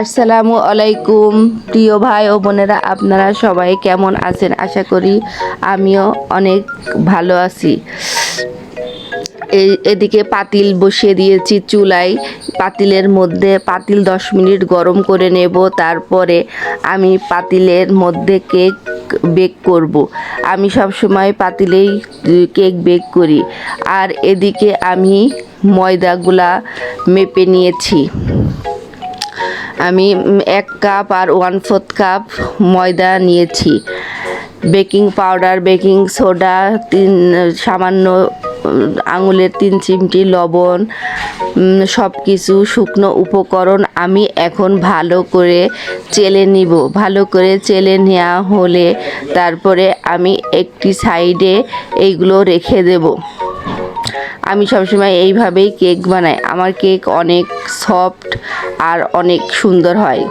আসসালামু আলাইকুম, প্রিয় ভাই ও বোনেরা, আপনারা সবাই কেমন আছেন? আশা করি আমিও অনেক ভালো আছি। এদিকে পাতিল বসিয়ে দিয়েছি চুলায়। পাতিলের মধ্যে, পাতিল দশ মিনিট গরম করে নেব, তারপরে আমি পাতিলের মধ্যে কেক বেক করব। আমি সব সময় পাতিলেই কেক বেক করি। আর এদিকে আমি ময়দাগুলা মেপে নিয়েছি। আমি এক কাপ আর ওয়ান ফোর্থ কাপ ময়দা নিয়েছি। বেকিং পাউডার বেকিং সোডা তিন, সামান্য আঙুলের তিন চিমটি লবণ সব কিছু শুকনো উপকরণ আমি এখন ভালো করে চেলে নিব। ভালো করে চেলে নেওয়া হলে তারপরে আমি একটি সাইডে এইগুলো রেখে দেবো। আমি সবসময় এইভাবেই কেক বানাই। আমার কেক অনেক সফট আর অনেক সুন্দর হয়।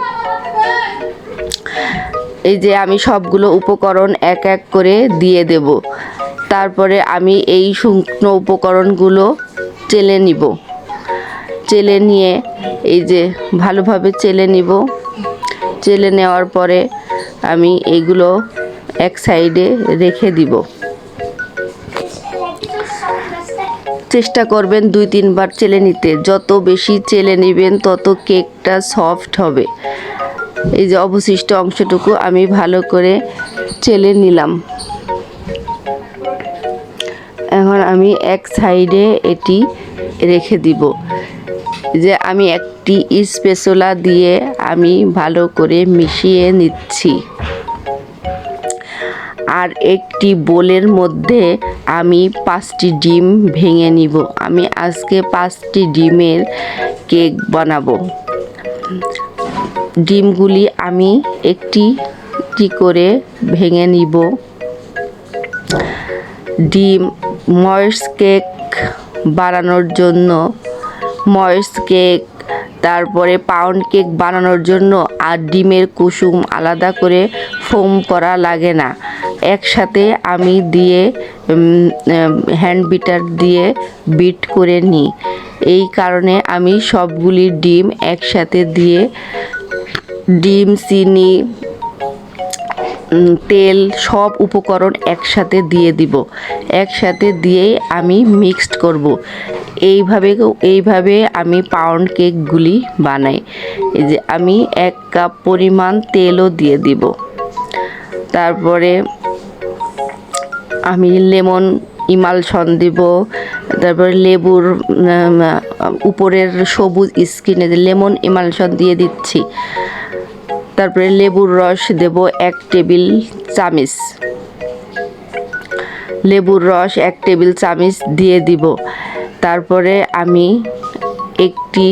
এই যে আমি সবগুলো উপকরণ এক এক করে দিয়ে দেব। তারপরে আমি এই শুকনো উপকরণগুলো চেলে নিব। চেলে নিয়ে এই যে ভালোভাবে চেলে নিব। চেলে নেওয়ার পরে আমি এগুলো এক সাইডে রেখে দিব। চেষ্টা করবেন দুই তিনবার চেলে নিতে। যত বেশি চেলে নেবেন, তত কেকটা সফট হবে। এই যে অবশিষ্ট অংশটুকু আমি ভালো করে চেলে নিলাম। এখন আমি এক সাইডে এটি রেখে দিব। যে আমি একটি স্পেশলা দিয়ে আমি ভালো করে মিশিয়ে নিচ্ছি। আর একটি বোলের মধ্যে আমি পাঁচটি ডিম ভেঙে নিব। আমি আজকে পাঁচটি ডিমের কেক বানাবো। ডিমগুলি আমি একটি করে ভেঙে নিব। ডিম, ময়েস কেক বানানোর জন্য, ময়েস কেক, তারপরে পাউন্ড কেক বানানোর জন্য আর ডিমের কুসুম আলাদা করে ফোম করা লাগে না। একসাথে আমি দিয়ে হ্যান্ড বিটার দিয়ে বিট করে নিই। এই কারণে আমি সবগুলি ডিম একসাথে দিয়ে, ডিম, চিনি তেল সব উপকরণ একসাথে দিয়ে দিব। একসাথে দিয়েই আমি মিক্সড করব। এইভাবে এইভাবে আমি পাউন্ড কেকগুলি বানাই। এই যে আমি এক কাপ পরিমাণ তেলও দিয়ে দিব। তারপরে আমি লেমন, ইমালশন দিব, তারপরে লেবুর উপরের সবুজ স্কিনে লেমন, ইমালশন দিয়ে দিচ্ছি। তারপরে লেবুর রস দেব এক টেবিল চামিচ। লেবুর রস এক টেবিল চামিচ দিয়ে দিব। তারপরে আমি একটি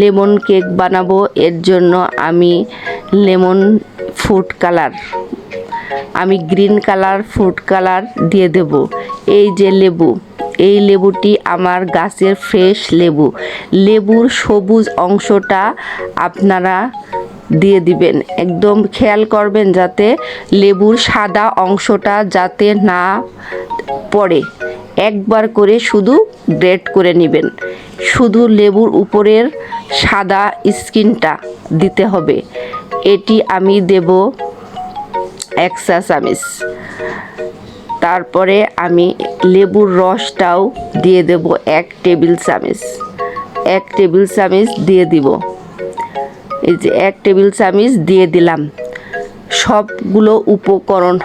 লেমন কেক বানাবো। এর জন্য আমি লেমন ফুড কালার আমি গ্রিন কালার, ফুড কালার দিয়ে দেব। এই যে লেবু, এই লেবুটি আমার গাছের ফ্রেশ লেবু। লেবুর সবুজ অংশটা আপনারা দিয়ে দিবেন। একদম খেয়াল করবেন যাতে লেবুর সাদা অংশটা যাতে না পড়ে। একবার করে শুধু গ্রেট করে নেবেন। শুধু লেবুর উপরের সাদা স্কিনটা দিতে হবে। এটি আমি দেব এক চা চামিচ তারপরে আমি লেবুর রসটাও দিয়ে দেব এক টেবিল চামিচ। এক টেবিল চামিচ দিয়ে দিব। এই যে এক টেবিল চামিচ দিয়ে দিলাম। সবগুলো উপকরণ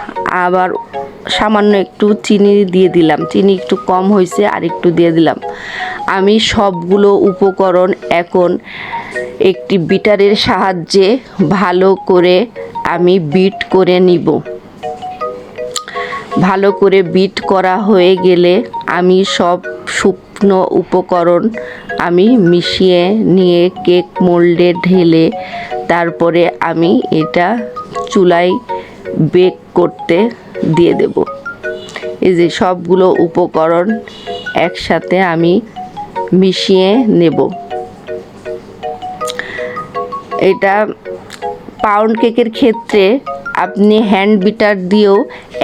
আবার সামান্য একটু চিনি দিয়ে দিলাম। চিনি একটু কম হয়েছে, আর একটু দিয়ে দিলাম। আমি সবগুলো উপকরণ এখন একটি বিটারের সাহায্যে ভালো করে আমি বিট করে নিব। ভালো করে বিট করা হয়ে গেলে আমি সব শুকনো উপকরণ আমি মিশিয়ে নিয়ে কেক মোল্ডে ঢেলে তারপরে আমি এটা চুলায় বেক করতে দিয়ে দেব। এই যে সবগুলো উপকরণ একসাথে আমি মিশিয়ে নেব। এটা পাউন্ড কেকের ক্ষেত্রে আপনি হ্যান্ড বিটার দিয়েও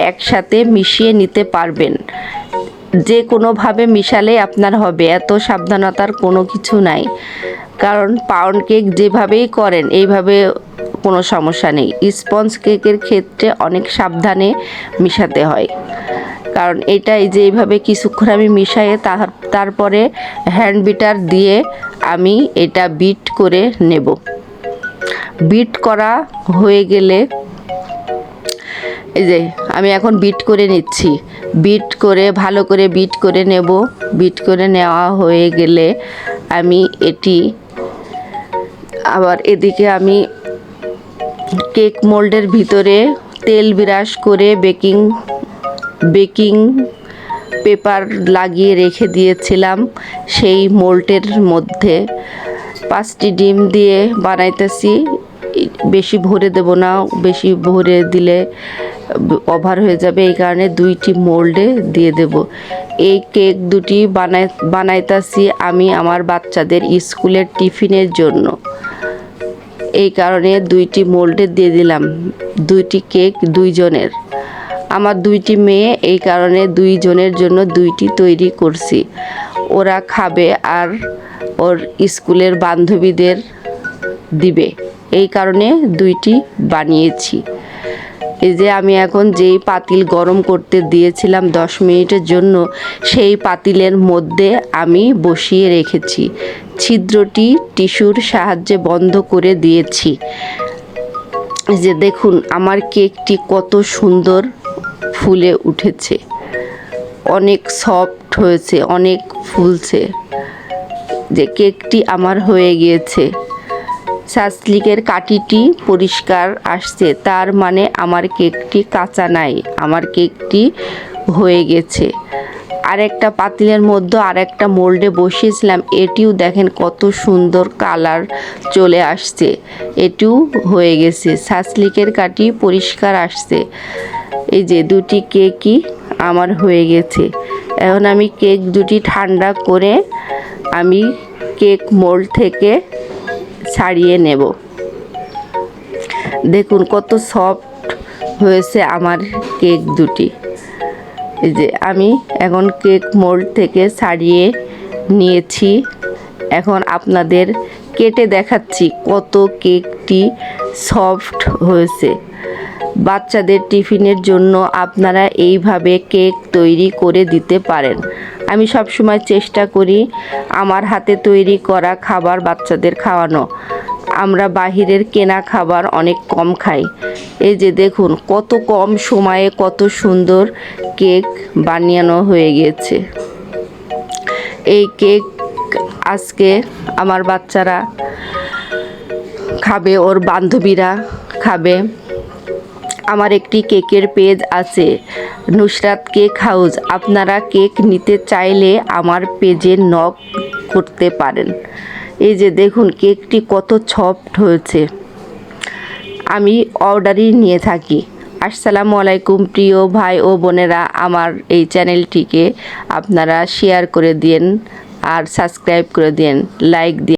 একসাথে মিশিয়ে নিতে পারবেন। যে কোনোভাবে মিশালে আপনার হবে, এত সাবধানতার কোনো কিছু নাই। কারণ পাউন্ড কেক যেভাবেই করেন, এইভাবে কোনো সমস্যা নেই। স্পঞ্জ কেকের ক্ষেত্রে অনেক সাবধানে মিশাতে হয়। কারণ এটা এই যে এইভাবে কিছুক্ষণ আমি মিশাইয়ে তার, তারপরে হ্যান্ড বিটার দিয়ে আমি এটা বিট করে নেব। বিট করা হয়ে গেলে এই যে আমি এখন বিট করে নিচ্ছি। বিট করে, ভালো করে বিট করে নেব। বিট করে নেওয়া হয়ে গেলে আমি এটি আবার এদিকে আমি কেক মোল্ডের ভিতরে তেল বিরাস করে বেকিং বেকিং পেপার লাগিয়ে রেখে দিয়েছিলাম সেই মোল্টের মধ্যে। পাঁচটি ডিম দিয়ে বানাইতেছি। বেশি ভরে দেব না, বেশি ভরে দিলে ওভার হয়ে যাবে, এই কারণে দুইটি মোল্ডে দিয়ে দেব। এই কেক দুটি বানাই, বানাইতাছি আমি আমার বাচ্চাদের স্কুলের টিফিনের জন্য। এই কারণে দুইটি মোল্ডে দিয়ে দিলাম। দুইটি কেক দুইজনের। আমার দুইটি মেয়ে, এই কারণে দুইজনের জন্য দুইটি তৈরি করছি। ওরা খাবে আর ওর স্কুলের বান্ধবীদের দিবে। এই কারণে দুইটি বানিয়েছি। এই যে আমি এখন যেই পাতিল গরম করতে দিয়েছিলাম দশ মিনিটের জন্য, সেই পাতিলের মধ্যে আমি বসিয়ে রেখেছি। ছিদ্রটি টিস্যুর সাহায্যে বন্ধ করে দিয়েছি। যে দেখুন, আমার কেকটি কত সুন্দর ফুলে উঠেছে। অনেক সফট হয়েছে, অনেক ফুলছে। যে কেকটি আমার হয়ে গিয়েছে। সাসলিকের কাটিটি পরিষ্কার আসছে, তার মানে আমার কেকটি কাঁচা নাই, আমার কেকটি হয়ে গেছে। আরেকটা পাতিলের মধ্যে আরেকটা মোল্ডে বসিয়েছিলাম, এটিও দেখেন কত সুন্দর কালার চলে আসছে, এটিও হয়ে গেছে সাসলিকের কাটি পরিষ্কার আসছে। এই যে দুটি কেকই আমার হয়ে গেছে। এখন আমি কেক দুটি ঠান্ডা করে আমি কেক মোল্ড থেকে ছাড়িয়ে নেব। দেখুন কত সফট হয়েছে আমার কেক দুটি। যে আমি এখন কেক মোল্ড থেকে ছাড়িয়ে নিয়েছি। এখন আপনাদের কেটে দেখাচ্ছি কত কেকটি সফট হয়েছে। বাচ্চাদের টিফিনের জন্য আপনারা এইভাবে কেক তৈরি করে দিতে পারেন। আমি সব সময় চেষ্টা করি আমার হাতে তৈরি করা খাবার বাচ্চাদের খাওয়ানো। আমরা বাহিরের কেনা খাবার অনেক কম খাই। এই যে দেখুন, কত কম সময়ে কত সুন্দর কেক বানিয়ানো হয়ে গিয়েছে। এই কেক আজকে আমার বাচ্চারা খাবে, ওর বান্ধবীরা খাবে। আমার একটি কেকের পেজ আছে। নুসরাত কেক হাউস, আপনারা কেক নিতে চাইলে আমার পেজে নক করতে পারেন। এই যে দেখুন, কেকটি কত সফট হয়েছে। আমি অর্ডারই নিয়ে থাকি। আসসালামু আলাইকুম, প্রিয় ভাই ও বোনেরা, আমার এই চ্যানেলটিকে আপনারা শেয়ার করে দিন আর সাবস্ক্রাইব করে দিন লাইক দিন